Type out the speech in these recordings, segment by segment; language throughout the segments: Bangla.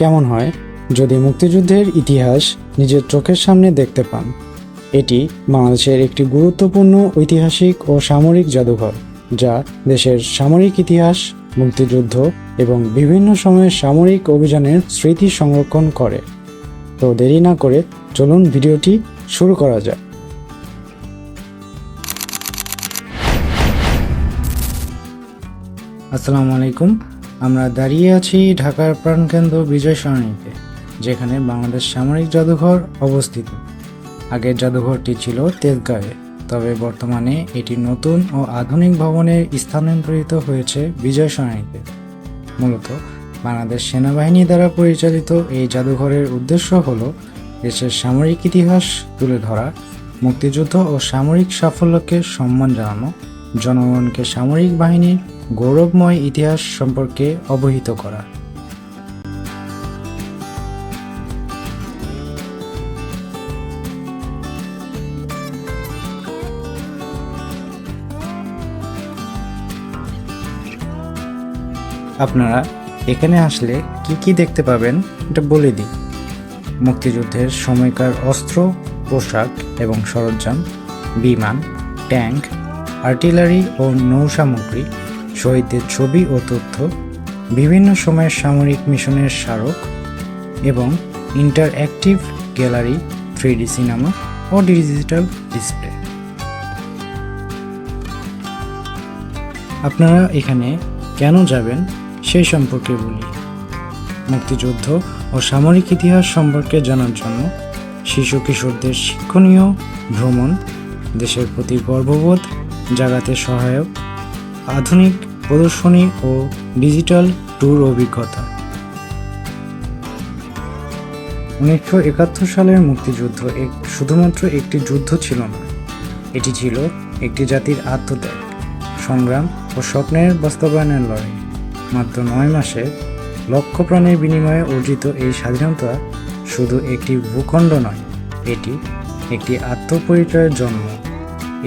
কেমন হয় যদি মুক্তিযুদ্ধের ইতিহাস নিজের চোখের সামনে দেখতে পান। এটি বাংলাদেশের একটি গুরুত্বপূর্ণ ঐতিহাসিক ও সামরিক জাদুঘর, যা দেশের সামরিক ইতিহাস, মুক্তিযুদ্ধ এবং বিভিন্ন সময়ের সামরিক অভিযানের স্মৃতি সংরক্ষণ করে। তো দেরি না করে চলুন ভিডিওটি শুরু করা যাক। আসসালামু আলাইকুম। আমরা দাঁড়িয়ে আছি ঢাকার প্রাণকেন্দ্র বিজয় সরণিতে যেখানে বাংলাদেশ সামরিক জাদুঘর অবস্থিত। আগের জাদুঘরটি ছিল তেজগাঁয়ে তবে বর্তমানে এটি নতুন ও আধুনিক ভবনে স্থানান্তরিত হয়েছে বিজয় সরণিতে মূলত, বাংলাদেশ সেনাবাহিনী দ্বারা পরিচালিত এই জাদুঘরের উদ্দেশ্য হল দেশের সামরিক ইতিহাস তুলে ধরা, মুক্তিযুদ্ধ ও সামরিক সাফল্যকে সম্মান জানানো, জনগণকে সামরিক বাহিনীর গৌরবময় ইতিহাস সম্পর্কে অবহিত করা। আপনারা এখানে আসলে কি কি দেখতে পাবেন এটা বলে দিই। মুক্তিযুদ্ধের সময়কার অস্ত্র, পোশাক এবং সরঞ্জাম, বিমান, ট্যাঙ্ক, আর্টিলারি ও নৌ সামগ্রী শহীদদের ছবি ও তথ্য, বিভিন্ন সময়ের সামরিক মিশনের স্মারক এবং interactive gallery, three D cinema ও ডিজিটাল ডিসপ্লে। আপনারা এখানে কেন যাবেন সেই সম্পর্কে বলি। মুক্তিযুদ্ধ ও সামরিক ইতিহাস সম্পর্কে জানার জন্য শিশু কিশোরদের শিক্ষণীয় ভ্রমণ, দেশের প্রতি গর্ববোধ জাগাতে সহায়ক, আধুনিক প্রদর্শনী ও ডিজিটাল ট্যুর অভিজ্ঞতা। উনিশশো একাত্তর সালের মুক্তিযুদ্ধ এক শুধুমাত্র একটি যুদ্ধ ছিল না, এটি ছিল একটি জাতির আত্মত্যাগ, সংগ্রাম ও স্বপ্নের বাস্তবায়নের লড়াই। মাত্র নয় মাসে লক্ষ প্রাণের বিনিময়ে অর্জিত এই স্বাধীনতা শুধু একটি ভূখণ্ড নয়, এটি একটি আত্মপরিচয়ের জন্ম,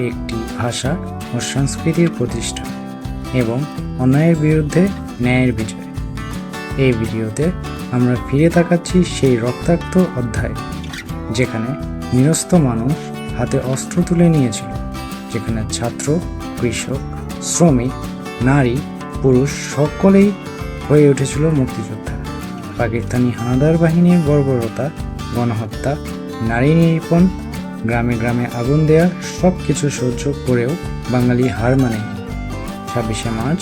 একটি ভাষা ও সংস্কৃতির প্রতিষ্ঠা। এবং অন্যায়ের বিরুদ্ধে ন্যায়ের বিজয়। এই ভিডিওতে আমরা ফিরে তাকাচ্ছি সেই রক্তাক্ত অধ্যায়, যেখানে নিরস্ত মানুষ হাতে অস্ত্র তুলে নিয়েছিল, যেখানে ছাত্র, কৃষক, শ্রমিক, নারী, পুরুষ সকলেই হয়ে উঠেছিল মুক্তিযোদ্ধা। পাকিস্তানি হানাদার বাহিনীর বর্বরতা, গণহত্যা, নারী নিরীপণ গ্রামে গ্রামে আগুন দেয়া সব কিছু সহ্য করেও বাঙালি হার মানেনি। ছাব্বিশে মার্চ,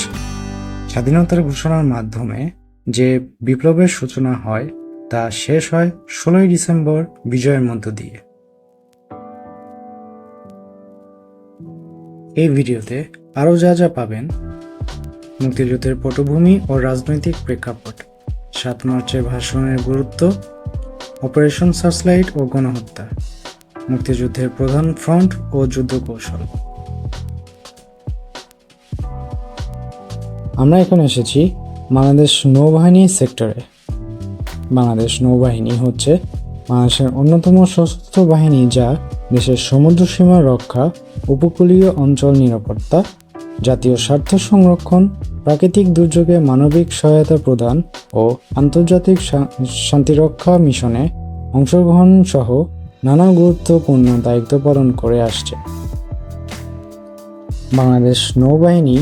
স্বাধীনতার ঘোষণার মাধ্যমে যে বিপ্লবের সূচনা হয়, তা শেষ হয় ষোলোই ডিসেম্বর বিজয়ের মধ্য দিয়ে। এই ভিডিওতে আরও যা যা পাবেন, মুক্তিযুদ্ধের পটভূমি ও রাজনৈতিক প্রেক্ষাপট, সাত মার্চের ভাষণের গুরুত্ব, অপারেশন সার্চলাইট ও গণহত্যা, মুক্তিযুদ্ধের প্রধান ফ্রন্ট ও যুদ্ধ কৌশল। আমরা এখন এসেছি বাংলাদেশ নৌবাহিনী সেক্টরে। বাংলাদেশ নৌবাহিনী হচ্ছে বাংলাদেশের অন্যতম সশস্ত্র বাহিনী যা দেশের সমুদ্র সীমা রক্ষা, উপকূলীয় অঞ্চল নিরাপত্তা, জাতীয় স্বার্থ সংরক্ষণ, প্রাকৃতিক দুর্যোগে মানবিক সহায়তা প্রদান ও আন্তর্জাতিক শান্তিরক্ষা মিশনে অংশগ্রহণ সহ নানা গুরুত্বপূর্ণ দায়িত্ব পালন করে আসছে। বাংলাদেশ নৌবাহিনী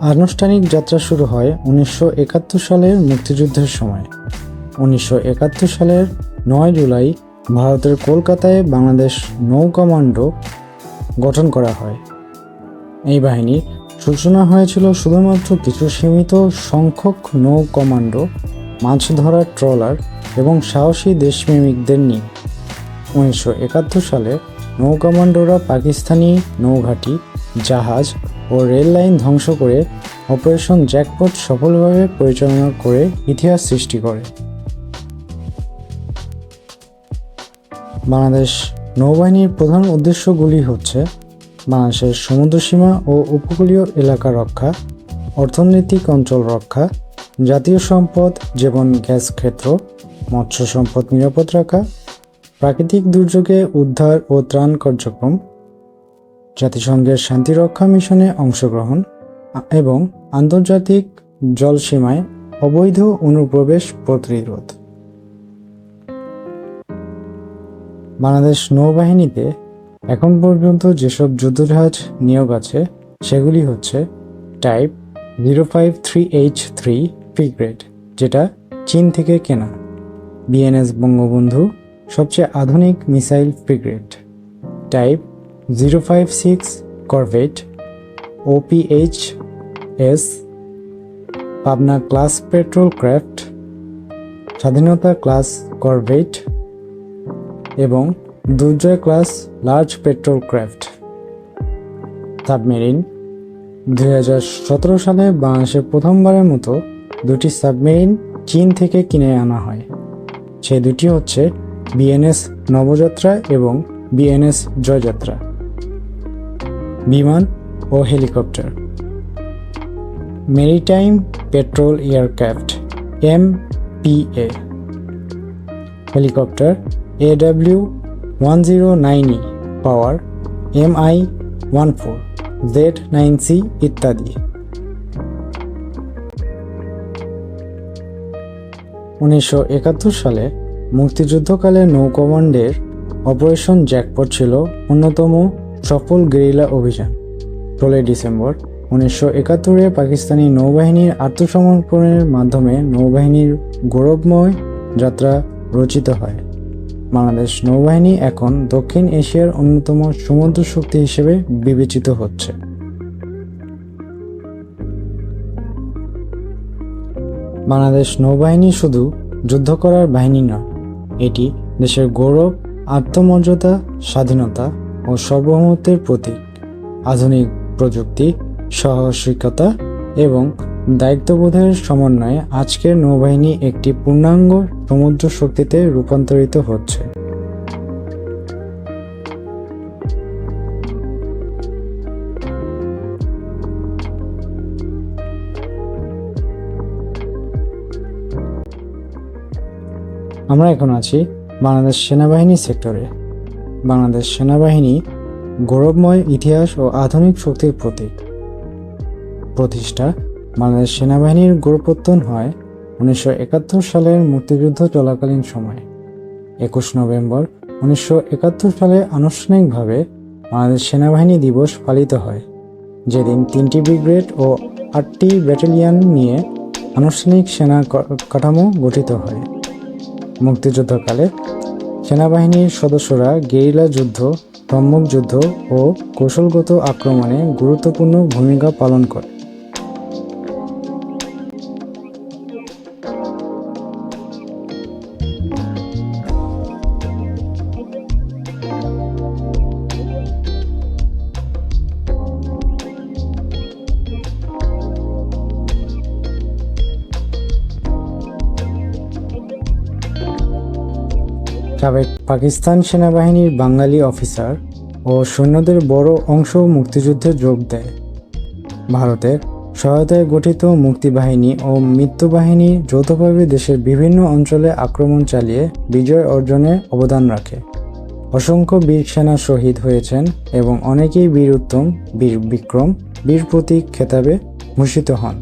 আনুষ্ঠানিক যাত্রা শুরু হয় উনিশশো একাত্তর সালের মুক্তিযুদ্ধের সময়। উনিশশো একাত্তর সালের নয় জুলাই ভারতের কলকাতায় বাংলাদেশ নৌ কমান্ডো গঠন করা হয়। এই বাহিনীর সূচনা হয়েছিল শুধুমাত্র কিছু সীমিত সংখ্যক নৌ কমান্ডো মাছ ধরার ট্রলার এবং সাহসী দেশপ্রেমিকদের নিয়ে। উনিশশো একাত্তর সালে নৌ কমান্ডোরা পাকিস্তানি নৌঘাঁটি, জাহাজ ও রেল লাইন ধ্বংস করে অপারেশন জ্যাকপট সফলভাবে পরিচালনা করে ইতিহাস সৃষ্টি করে। বাংলাদেশ নৌবাহিনীর প্রধান উদ্দেশ্যগুলি হচ্ছে বাংলাদেশের সমুদ্রসীমা ও উপকূলীয় এলাকা রক্ষা, অর্থনৈতিক অঞ্চল রক্ষা, জাতীয় সম্পদ, যেমন গ্যাস ক্ষেত্র, মৎস্য সম্পদ নিরাপদ রাখা, প্রাকৃতিক দুর্যোগে উদ্ধার ও ত্রাণ কার্যক্রম জাতিসংঘের শান্তিরক্ষা মিশনে অংশগ্রহণ এবং আন্তর্জাতিক জলসীমায় অবৈধ অনুপ্রবেশ প্রতিরোধ। বাংলাদেশ নৌবাহিনীতে এখন পর্যন্ত যেসব যুদ্ধজাহাজ নিয়োগ আছে, সেগুলি হচ্ছে type zero five three H three frigate যেটা চীন থেকে কেনা। বিএনএস বঙ্গবন্ধু সবচেয়ে আধুনিক missile frigate type zero five six corvette OPH S Pabna class patrol craft Swadhinata class corvette এবং Durjoy class large patrol craft submarine দু হাজার সতেরো সালে বাংলাদেশে প্রথমবারের মতো দুটি সাবমেরিন চীন থেকে কিনে আনা হয়। সে দুটি হচ্ছে বিএনএস নবযাত্রা এবং বিএনএস জয়যাত্রা। বিমান ও helicopter. Maritime patrol aircraft M PA helicopter AW one zero nine E power M I one four Z nine C ইত্যাদি। উনিশশো একাত্তর সালে মুক্তিযুদ্ধকালে নৌ কমান্ডের অপারেশন জ্যাকপট ছিল অন্যতম সফল গেরিলা অভিযান। ষোলোই ডিসেম্বর, উনিশশো একাত্তরে পাকিস্তানি নৌবাহিনীর আত্মসমর্পণের মাধ্যমে নৌবাহিনীর গৌরবময় যাত্রা রচিত হয়। বাংলাদেশ নৌবাহিনী এখন দক্ষিণ এশিয়ার অন্যতম সমুদ্র শক্তি হিসেবে বিবেচিত হচ্ছে। বাংলাদেশ নৌবাহিনী শুধু যুদ্ধ করার বাহিনী নয়, এটি দেশের গৌরব, আত্মমর্যাদা, স্বাধীনতা ও সার্বভৌমত্বের প্রতীক। আধুনিক প্রযুক্তি, সাহসিকতা এবং দায়িত্ববোধের সমন্বয়ে আজকের নৌবাহিনী একটি পূর্ণাঙ্গ সমুদ্র শক্তিতে রূপান্তরিত হচ্ছে। আমরা এখন আছি বাংলাদেশ সেনাবাহিনী সেক্টরে। বাংলাদেশ সেনাবাহিনী গৌরবময় ইতিহাস ও আধুনিক শক্তির প্রতীক। প্রতিষ্ঠা বাংলাদেশ সেনাবাহিনীর গোড়পত্তন হয় উনিশশো একাত্তর সালের মুক্তিযুদ্ধ চলাকালীন সময়ে। একুশ নভেম্বর উনিশশো একাত্তর সালে আনুষ্ঠানিকভাবে বাংলাদেশ সেনাবাহিনী দিবস পালিত হয়। যেদিন তিনটি ব্রিগেড ও আটটি ব্যাটালিয়ন নিয়ে আনুষ্ঠানিক সেনা কাঠামো গঠিত হয়। মুক্তিযুদ্ধকালে সেনাবাহিনীর সদস্যরা গেরিলা যুদ্ধ সম্মুখ যুদ্ধ ও কৌশলগত আক্রমণে গুরুত্বপূর্ণ ভূমিকা পালন করে। সাবেক পাকিস্তান সেনাবাহিনীর বাঙালি অফিসার ও সৈন্যদের বড় অংশ মুক্তিযুদ্ধে যোগ দেয়। ভারতের সহায়তায় গঠিত মুক্তিবাহিনী ও মৃত্যুবাহিনী যৌথভাবে দেশের বিভিন্ন অঞ্চলে আক্রমণ চালিয়ে বিজয় অর্জনে অবদান রাখে। অসংখ্য বীর সেনা শহীদ হয়েছেন এবং অনেকেই বীর উত্তম, বীর বিক্রম, বীর প্রতীক খেতাবে ভূষিত হন।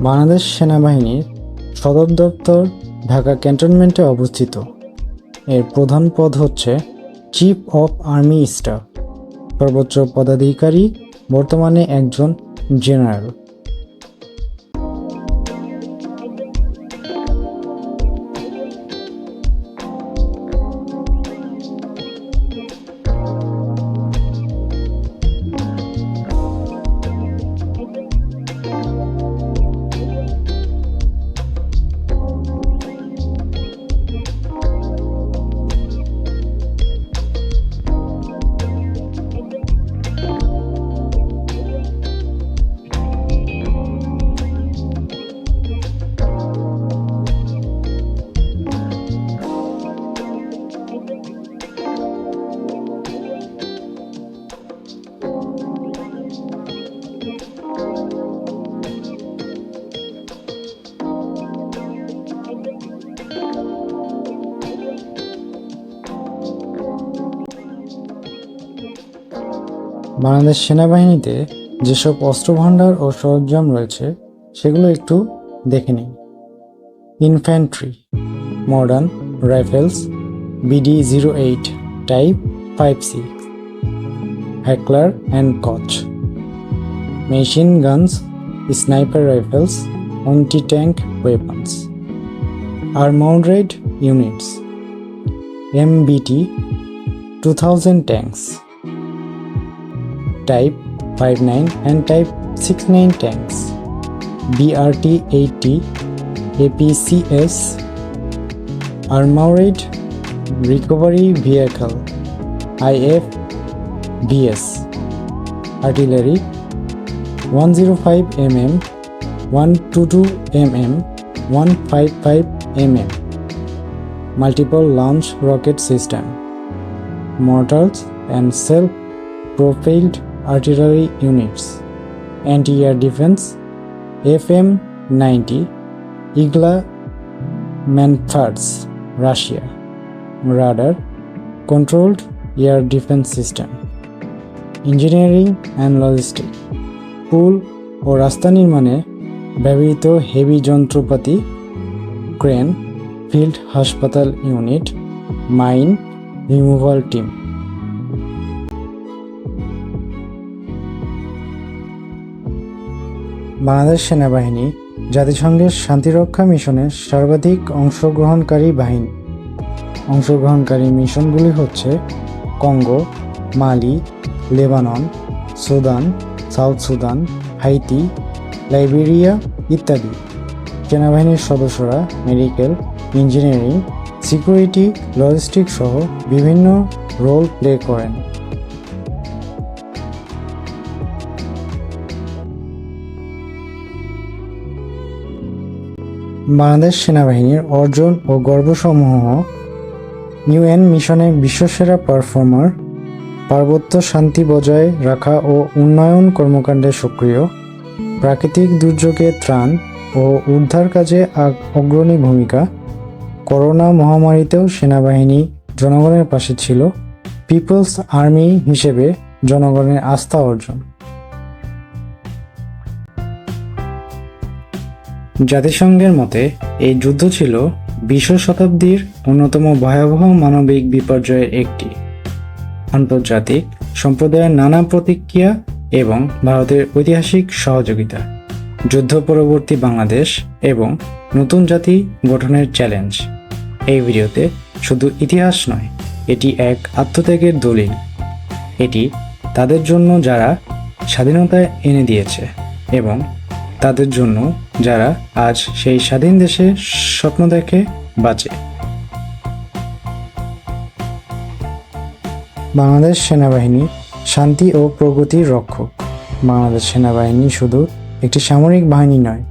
বাংলাদেশ সেনাবাহিনীর সদর দপ্তর ঢাকা ক্যান্টনমেন্টে অবস্থিত। এর প্রধান পদ হচ্ছে চিফ অফ আর্মি স্টাফ সর্বোচ্চ পদাধিকারী, বর্তমানে একজন জেনারেল বাংলাদেশ সেনাবাহিনীতে যেসব অস্ত্রভাণ্ডার ও সরঞ্জাম রয়েছে, সেগুলো একটু দেখে নিই। Infantry, modern rifles BD zero eight type five six Heckler and Koch, machine guns, sniper rifles anti tank weapons R mounted units M MBT, two thousand tanks. Type 59 and Type 69 tanks, BRT 80 APCS Armored Recovery Vehicle IFVS Artillery 105 mm 122 mm 155 mm Multiple Launch Rocket System Mortars and Self-Propelled Artillery Units Anti-Air Defense FM 90 Igla Manfards Russia Radar Controlled Air Defense System engineering and logistic পুল ও রাস্তা নির্মাণে ব্যবহৃত হেভি যন্ত্রপাতি ক্রেন ফিল্ড হাসপাতাল unit mine removal team Bangladesh সেনাবাহিনী, জাতিসংঘের শান্তিরক্ষা মিশনে সর্বাধিক অংশগ্রহণকারী বাহিনী। অংশগ্রহণকারী মিশনগুলি হচ্ছে Congo, Mali, Lebanon, Sudan, South Sudan, Haiti, Liberia ইত্যাদি। সেনাবাহিনীর সদস্যরা মেডিকেল, ইঞ্জিনিয়ারিং, সিকিউরিটি লজিস্টিক সহ বিভিন্ন রোল প্লে করেন। বাংলাদেশ সেনাবাহিনীর অর্জন ও গর্বসমূহ ইউএন মিশনে বিশ্বসেরা পারফর্মার, পার্বত্য শান্তি বজায় রাখা ও উন্নয়ন কর্মকাণ্ডে সক্রিয়, প্রাকৃতিক দুর্যোগে ত্রাণ ও উদ্ধার কাজে অগ্রণী ভূমিকা, করোনা মহামারীতেও সেনাবাহিনী জনগণের পাশে ছিল, পিপলস আর্মি হিসেবে জনগণের আস্থা অর্জন। জাতিসংঘের মতে, এই যুদ্ধ ছিল বিশ শতাব্দীর অন্যতম ভয়াবহ মানবিক বিপর্যয়ের একটি। আন্তর্জাতিক সম্প্রদায়ের নানা প্রতিক্রিয়া এবং ভারতের ঐতিহাসিক সহযোগিতা, যুদ্ধ পরবর্তী বাংলাদেশ এবং নতুন জাতি গঠনের চ্যালেঞ্জ এই ভিডিওতে শুধু ইতিহাস নয়, এটি এক আত্মত্যাগের দলিল। এটি তাদের জন্য যারা স্বাধীনতা এনে দিয়েছে এবং তাদের জন্য যারা আজ সেই স্বাধীন দেশে স্বপ্ন দেখে বাঁচে। বাংলাদেশ সেনাবাহিনী শান্তি ও প্রগতির রক্ষক। বাংলাদেশ সেনাবাহিনী শুধু একটি সামরিক বাহিনী নয়,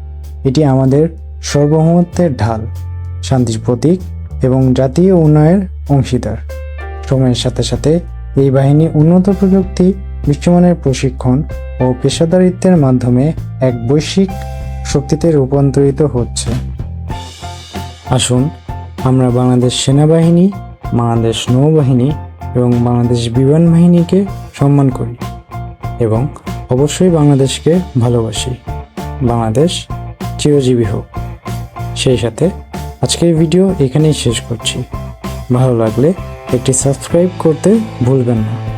এটি আমাদের সার্বভৌমত্বের ঢাল, শান্তির প্রতীক এবং জাতীয় উন্নয়নের অংশীদার। সময়ের সাথে সাথে এই বাহিনী উন্নত প্রযুক্তি, বিশ্বমানের প্রশিক্ষণ ও পেশাদারিত্বের মাধ্যমে এক বৈশ্বিক শক্তিতে রূপান্তরিত হচ্ছে। আসুন, আমরা বাংলাদেশ সেনাবাহিনী, বাংলাদেশ নৌবাহিনী এবং বাংলাদেশ বিমান বাহিনীকে সম্মান করি এবং অবশ্যই বাংলাদেশকে ভালোবাসি। বাংলাদেশ চিরজীবী হোক। সেই সাথে আজকের ভিডিও এখানেই শেষ করছি। ভালো লাগলে একটি সাবস্ক্রাইব করতে ভুলবেন না।